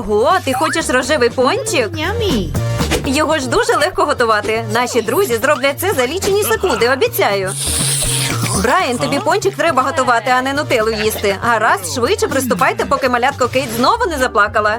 Ого, ти хочеш рожевий пончик? Його ж дуже легко готувати. Наші друзі зроблять це за лічені секунди, обіцяю. Брайан, тобі пончик треба готувати, а не нутелу їсти. Гаразд, швидше приступайте, поки малятко Кейт знову не заплакала.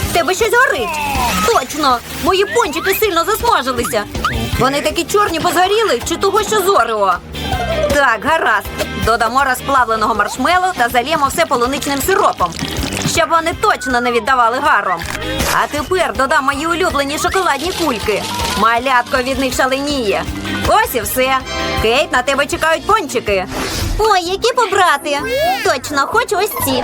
Тебе щось горить. Точно, мої пончики сильно засмажилися. Вони такі чорні, бо чи того, що зорео. Так, гаразд. Додамо розплавленого маршмелу та зальємо все полуничним сиропом, щоб вони точно не віддавали гаром. А тепер додам мої улюблені шоколадні кульки. Малятко від них шаленіє. Ось і все. Кейт, на тебе чекають пончики. Ой, які побрати. Точно, хочу ось ці.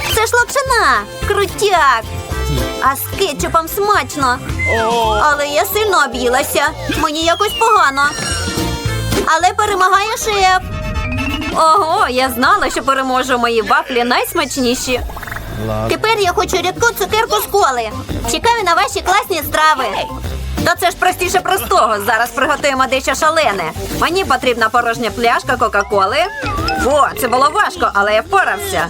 Це ж лапшина. Крутяк. А з кетчупом смачно. Але я сильно об'їлася. Мені якось погано. Але перемагає шеф. Ого, я знала, що переможу мої вафлі найсмачніші. Тепер я хочу рідку цукерку з коли. Чекаю на ваші класні страви. Та це ж простіше простого. Зараз приготуємо дещо шалене. Мені потрібна порожня пляшка Кока-Коли. О, це було важко, але я впорався.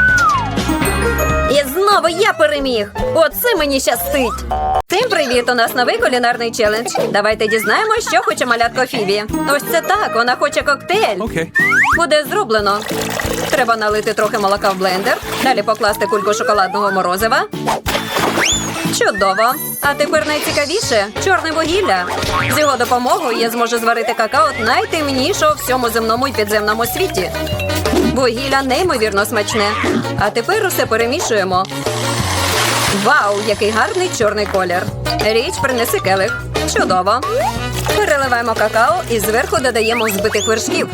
І знову я переміг. Оце мені щастить. Всім привіт! У нас новий кулінарний челендж. Давайте дізнаємося, що хоче малятко Фібі. Ось це так, вона хоче коктейль. Okay. Буде зроблено. Треба налити трохи молока в блендер, далі покласти кульку шоколадного морозива. Чудово! А тепер найцікавіше чорне вугілля. З його допомогою я зможу зварити какао найтемнішого в всьому земному і підземному світі. Вугілля неймовірно смачне. А тепер усе перемішуємо. Вау, який гарний чорний колір. Річ принеси келих. Чудово. Переливаємо какао і зверху додаємо збитих вершків.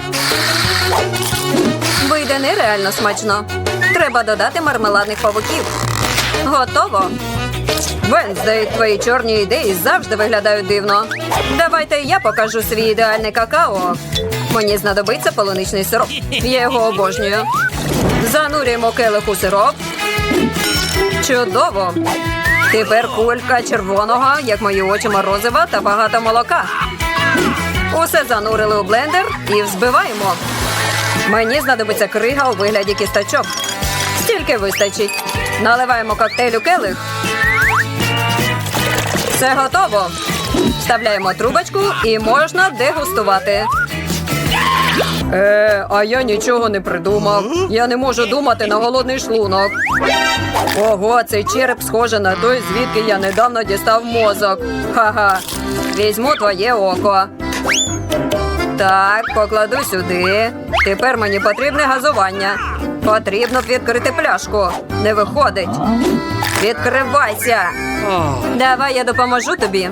Вийде нереально смачно. Треба додати мармеладних павуків. Готово. Венздей, твої чорні ідеї завжди виглядають дивно. Давайте я покажу свій ідеальний какао. Мені знадобиться полуничний сироп. Я його обожнюю. Занурюємо келих у сироп. Чудово. Тепер кулька червоного, як мої очі морозива та багато молока. Усе занурили у блендер і взбиваємо. Мені знадобиться крига у вигляді кісточок. Стільки вистачить. Наливаємо коктейль у келих. Все готово. Вставляємо трубочку і можна дегустувати. Е, а я нічого не придумав. Я не можу думати на голодний шлунок. Ого, цей череп схоже на той, звідки я недавно дістав мозок. Ха-ха. Візьму твоє око. Так, покладу сюди. Тепер мені потрібне газування. Потрібно відкрити пляшку. Не виходить. Відкривайся. Давай я допоможу тобі.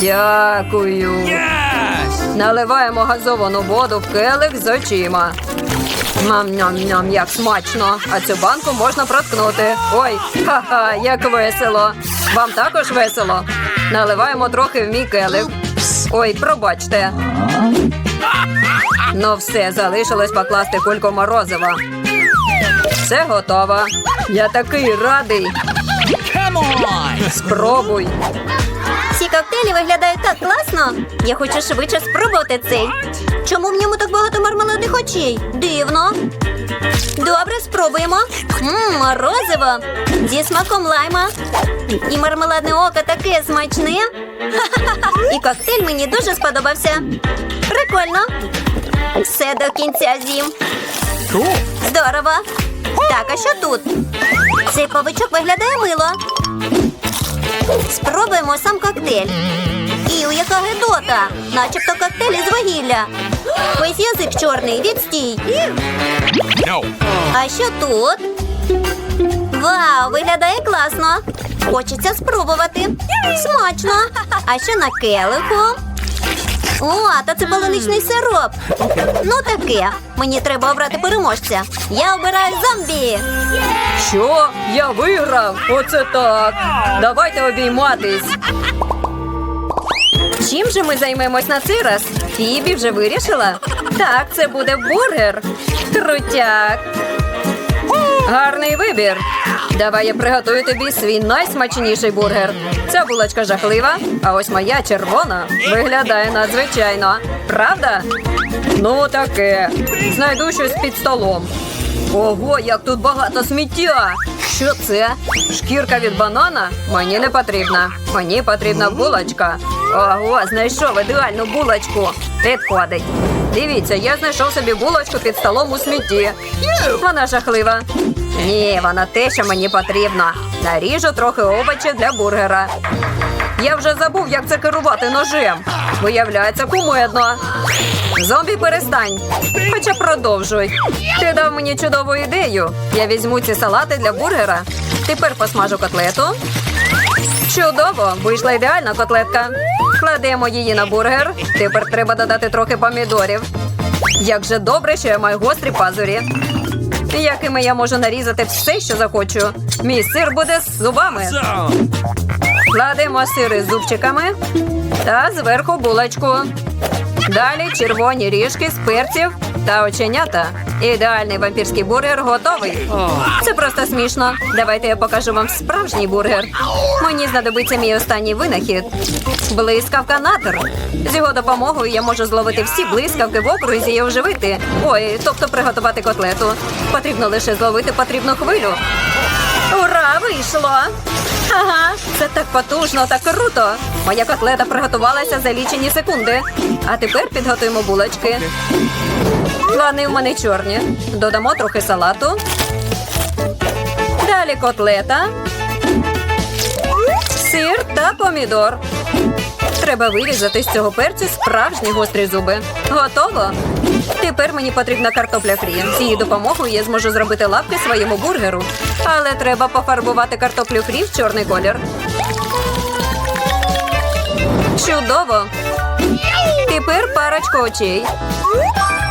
Дякую. Yes! Наливаємо газовану воду в келих з очима. Ням-ням-ням, як смачно. А цю банку можна проткнути. Ой, ха-ха, як весело. Вам також весело. Наливаємо трохи в мій келих. Ой, пробачте. Ну все, залишилось покласти кульку морозива. Все готово. Я такий радий. Come on! Спробуй. Ці коктейлі виглядають так класно. Я хочу швидше спробувати цей. Чому в ньому так багато мармеладних очей? Дивно. Добре, спробуємо. Мм, морозиво. Зі смаком лайма. І мармеладне око таке смачне. І коктейль мені дуже сподобався. Прикольно. Все до кінця з'їм. Здорово. Так, а що тут? Цей павичок виглядає мило. Спробуємо сам коктейль. Іу, яка гидота! Начебто коктейль із вугілля. Ось язик чорний, відстій. No. А що тут? Вау, виглядає класно. Хочеться спробувати. Смачно. А що на келиху? О, та це полуничний сироп. Ну таке. Мені треба обрати переможця. Я обираю зомбі. Що? Я виграв? Оце так. Давайте обійматись. Чим же ми займемось на цей раз? Фібі вже вирішила? Так, це буде бургер. Крутяк. Гарний вибір. Давай я приготую тобі свій найсмачніший бургер. Ця булочка жахлива, а ось моя червона виглядає надзвичайно. Правда? Ну таке. Знайду щось під столом. Ого, як тут багато сміття. Що це? Шкірка від банана? Мені не потрібна. Мені потрібна булочка. Ого, знайшов ідеальну булочку. Підходить. Дивіться, я знайшов собі булочку під столом у смітті. Вона жахлива. Ні, вона те, що мені потрібно. Наріжу трохи овочів для бургера. Я вже забув, як це керувати ножем. Виявляється, кумедно. Зомбі, перестань. Хоча продовжуй. Ти дав мені чудову ідею. Я візьму ці салати для бургера. Тепер посмажу котлету. Чудово! Вийшла ідеальна котлетка. Кладемо її на бургер. Тепер треба додати трохи помідорів. Як же добре, що я маю гострі пазурі. Якими я можу нарізати все, що захочу. Мій сир буде з зубами. Кладемо сири з зубчиками та зверху булочку. Далі червоні ріжки з перців та оченята. Ідеальний вампірський бургер готовий. Це просто смішно. Давайте я покажу вам справжній бургер. Мені знадобиться мій останній винахід. Блискавка натер. З його допомогою я можу зловити всі блискавки в окрузі і оживити. Ой, тобто приготувати котлету. Потрібно лише зловити потрібну хвилю. Ура, вийшло! Ага, це так потужно, так круто. Моя котлета приготувалася за лічені секунди. А тепер підготуємо булочки. Плани в мене чорні. Додамо трохи салату. Далі котлета, сир та помідор. Треба вирізати з цього перцю справжні гострі зуби. Готово. Тепер мені потрібна картопля фрі. З її допомогою я зможу зробити лапки своєму бургеру. Але треба пофарбувати картоплю фрі в чорний колір. Чудово! Тепер парочка очей.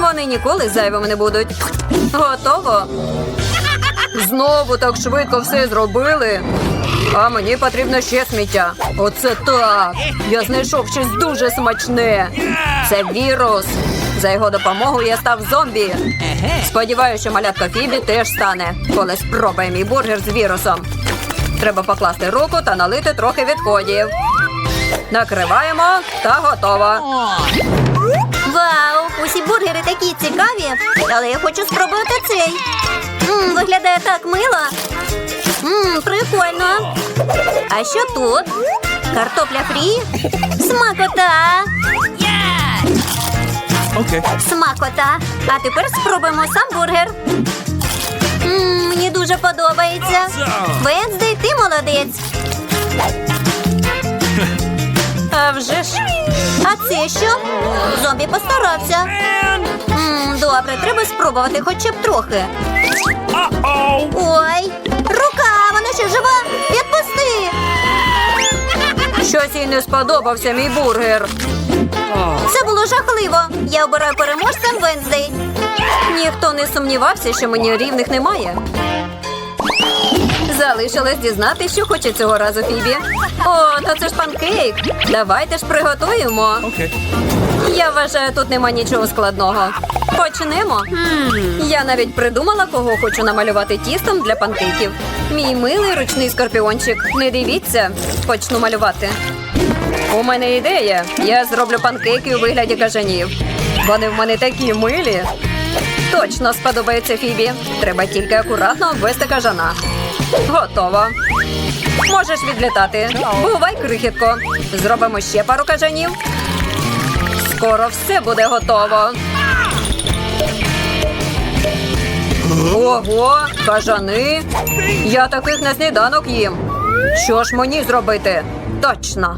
Вони ніколи зайвими не будуть. Готово. Знову так швидко все зробили. А мені потрібно ще сміття. Оце так. Я знайшов щось дуже смачне. Це вірус. За його допомогою я став зомбі. Сподіваюся, що малятка Фібі теж стане, коли спробує мій бургер з вірусом. Треба покласти руку та налити трохи відходів. Накриваємо та готово. Вау! Усі бургери такі цікаві, але я хочу спробувати цей. М, виглядає так мило. М, прикольно. А що тут? Картопля фрі? Смакота! Okay. Смакота. А тепер спробуємо сам бургер. М, мені дуже подобається. Венздей, ти молодець. А вже ж. А це що? Зомбі постарався. М, добре, треба спробувати хоча б трохи. Ой, рука, вона ще жива. Відпусти. Щось їй не сподобався мій бургер. Це було жахливо. Я обираю переможцем Венздей. Ніхто не сумнівався, що мені рівних немає. Залишилось дізнати, що хоче цього разу Фібі. О, та це ж панкейк. Давайте ж приготуємо. Okay. Я вважаю, тут нема нічого складного. Почнемо. Я навіть придумала, кого хочу намалювати тістом для панкейків. Мій милий ручний скорпіончик. Не дивіться, почну малювати. У мене ідея. Я зроблю панкейки у вигляді кажанів. Вони в мене такі милі. Точно сподобається Фібі. Треба тільки акуратно обвести кажана. Готово. Можеш відлітати. Бувай, крихітко. Зробимо ще пару кажанів. Скоро все буде готово. Ого, кажани. Я таких на сніданок їм. Що ж мені зробити? Точно.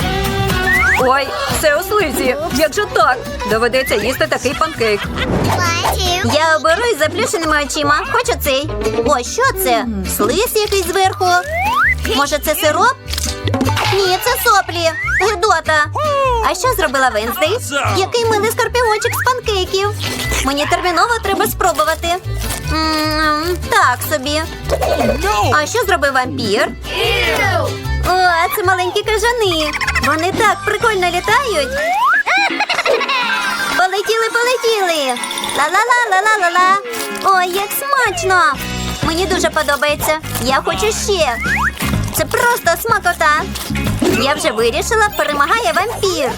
Ой, все у слизі. Як же так? Доведеться їсти такий панкейк. Я оберу із заплющеними очима. Хочу цей. О, що це? Слиз якийсь зверху. Може, це сироп? Ні, це соплі. Гидота. А що зробила Венздей? Який милий скорпіончик з панкейків. Мені терміново треба спробувати. М, так собі. А що зробив вампір? О, це маленькі кажани. Вони так прикольно літають. Полетіли, полетіли. Ла-ла-ла-ла-ла-ла-ла. Ой, як смачно. Мені дуже подобається. Я хочу ще. Це просто смакота. Я вже вирішила, перемагає вампір.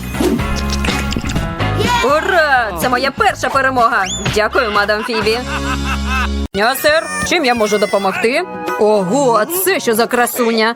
Ура! Це моя перша перемога. Дякую, мадам Фібі. Я, сер, чим я можу допомогти? Ого, це що за красуня?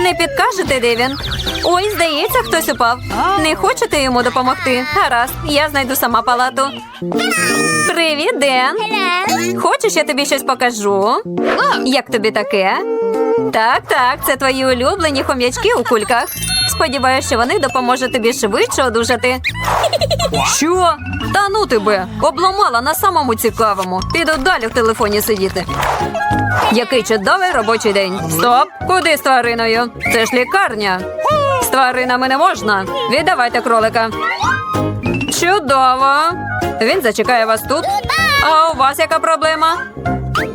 Не підкажете, де він? Ой, здається, хтось упав. Не хочете йому допомогти? Гаразд, я знайду сама палату. Привіт, Ден. Хочеш, я тобі щось покажу? Як тобі таке? Так, так, це твої улюблені хом'ячки у кульках. Сподіваюся, що вони допоможуть тобі швидше одужати. Що? Та ну тебе, обламала на самому цікавому. Піду далі в телефоні сидіти. Який чудовий робочий день. Стоп! Куди з твариною? Це ж лікарня. З тваринами не можна. Віддавайте кролика. Чудово. Він зачекає вас тут. А у вас яка проблема?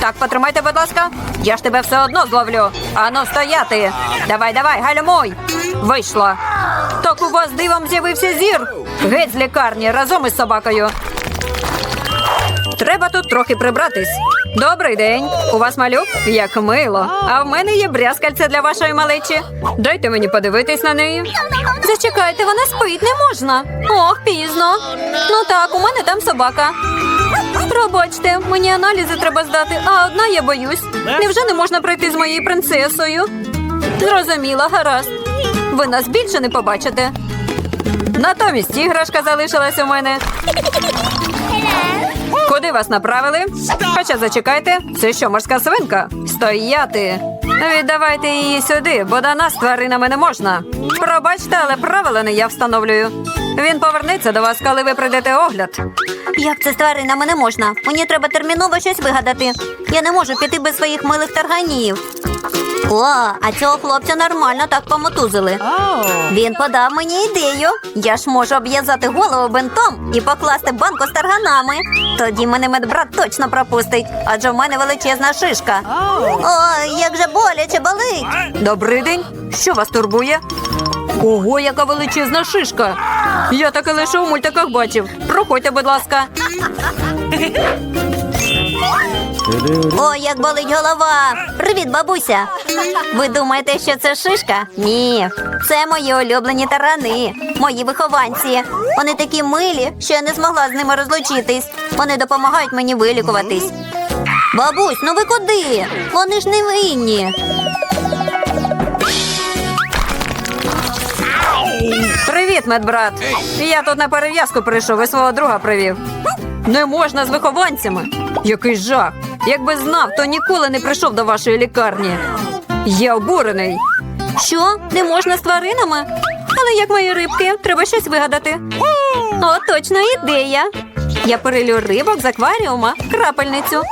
Так, потримайте, будь ласка. Я ж тебе все одно зловлю. Ану, стояти. Давай, давай, гальмуй. Вийшло. Так у вас дивом з'явився зір. Геть з лікарні разом із собакою. Треба тут трохи прибратись. Добрий день. У вас малюк? Як мило. А в мене є брязкальце для вашої малечі. Дайте мені подивитись на неї. Зачекайте, вона спить, не можна. Ох, пізно. Ну так, у мене там собака. Пробачте, мені аналізи треба здати, а одна я боюсь. Невже не можна пройти з моєю принцесою? Зрозуміла, гаразд. Ви нас більше не побачите. Натомість іграшка залишилась у мене. Куди вас направили? Хоча зачекайте, це що, морська свинка? Стояти. Віддавайте її сюди, бо до нас тваринами не можна. Пробачте, але правила не я встановлюю. Він повернеться до вас, коли ви прийдете огляд. Як це з тваринами не можна? Мені треба терміново щось вигадати. Я не можу піти без своїх милих тарганів. О, а цього хлопця нормально так помотузили. Він подав мені ідею. Я ж можу обв'язати голову бинтом і покласти банку з тарганами. Тоді мене медбрат точно пропустить, адже в мене величезна шишка. Ой, як же боляче болить. Добрий день. Що вас турбує? Ого, яка величезна шишка. Я таке лише у мультиках бачив. Проходьте, будь ласка. Ой, як болить голова. Привіт, бабуся. Ви думаєте, що це шишка? Ні, це мої улюблені тарани, мої вихованці. Вони такі милі, що я не змогла з ними розлучитись. Вони допомагають мені вилікуватись. Бабусь, ну ви куди? Вони ж не винні. Привіт, медбрат. Я тут на перев'язку прийшов і свого друга привів. Не можна з вихованцями. Який жах. Якби знав, то ніколи не прийшов до вашої лікарні. Я обурений. Що? Не можна з тваринами? Але як мої рибки, треба щось вигадати. О, точно ідея. Я перелю рибок з акваріума крапельницю.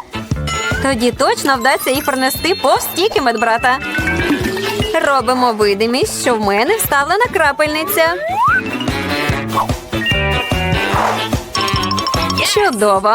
Тоді точно вдасться їх пронести повз медбрата. Робимо видимість, що в мене вставлена крапельниця. Чудово.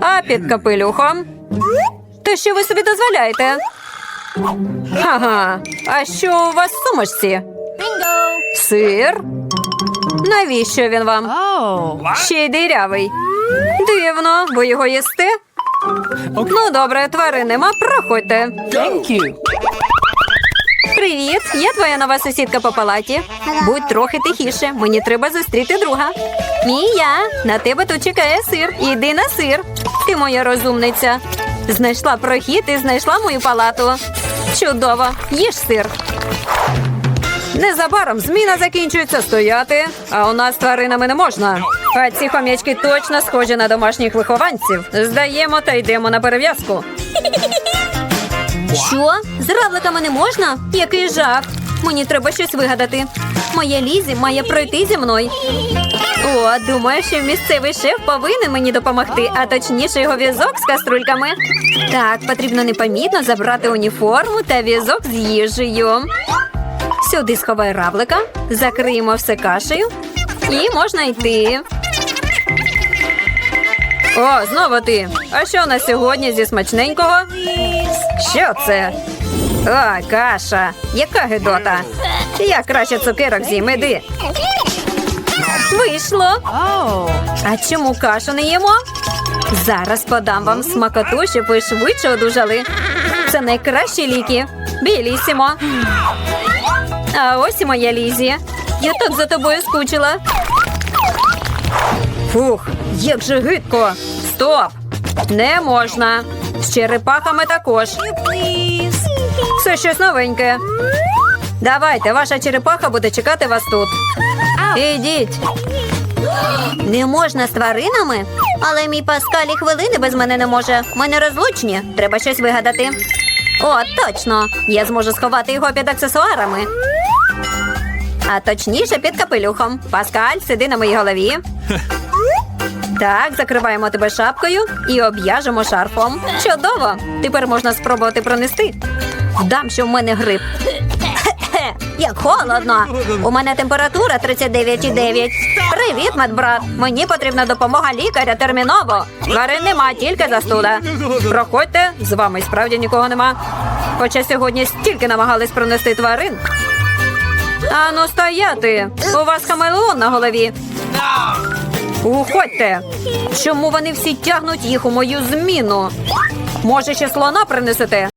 А під капелюхом. То що ви собі дозволяєте? Ага. А що у вас в сумочці? Сир? Навіщо він вам? Ще й дирявий. Дивно, ви його їсте? Ну, добре, тварин нема, проходьте. Привіт, я твоя нова сусідка по палаті. Будь трохи тихіше, мені треба зустріти друга. Мія, на тебе тут чекає сир. Іди на сир. Ти моя розумниця. Знайшла прохід і знайшла мою палату. Чудово, їж сир. Незабаром зміна закінчується стояти, а у нас тваринами не можна. А ці хом'ячки точно схожі на домашніх вихованців. Здаємо та йдемо на перев'язку. Що? З равликами не можна? Який жах. Мені треба щось вигадати. Моя Лізі має пройти зі мною. О, думаю, що місцевий шеф повинен мені допомогти, а точніше його візок з каструльками. Так, потрібно непомітно забрати уніформу та візок з їжею. Сюди сховай равлика, закриємо все кашею і можна йти. О, знову ти. А що у нас сьогодні зі смачненького? Що це? О, каша. Яка гидота. Я краще цукерок з'їм, іди. Вийшло. А чому кашу не їмо? Зараз подам вам смакоту, щоб ви швидше одужали. Це найкращі ліки. Білісімо. А ось і моя Лізі. Я так за тобою скучила. Фух, як же гидко. Стоп! Не можна. З черепахами також. Це щось новеньке. Давайте, ваша черепаха буде чекати вас тут. Ідіть. Не можна з тваринами? Але мій Паскаль і хвилини без мене не може. Ми не розлучні. Треба щось вигадати. О, точно! Я зможу сховати його під аксесуарами. А точніше під капелюхом. Паскаль, сиди на моїй голові. Так, закриваємо тебе шапкою і об'яжемо шарфом. Чудово! Тепер можна спробувати пронести. Вдам, що в мене грип. Як холодно. У мене температура 39,9. Привіт, медбрат. Мені потрібна допомога лікаря терміново. Тварин нема, тільки застуда. Проходьте, з вами справді нікого нема. Хоча сьогодні стільки намагались пронести тварин. Ану, стояти! У вас хамелеон на голові. Уходьте! Чому вони всі тягнуть їх у мою зміну? Може, ще слона принесете?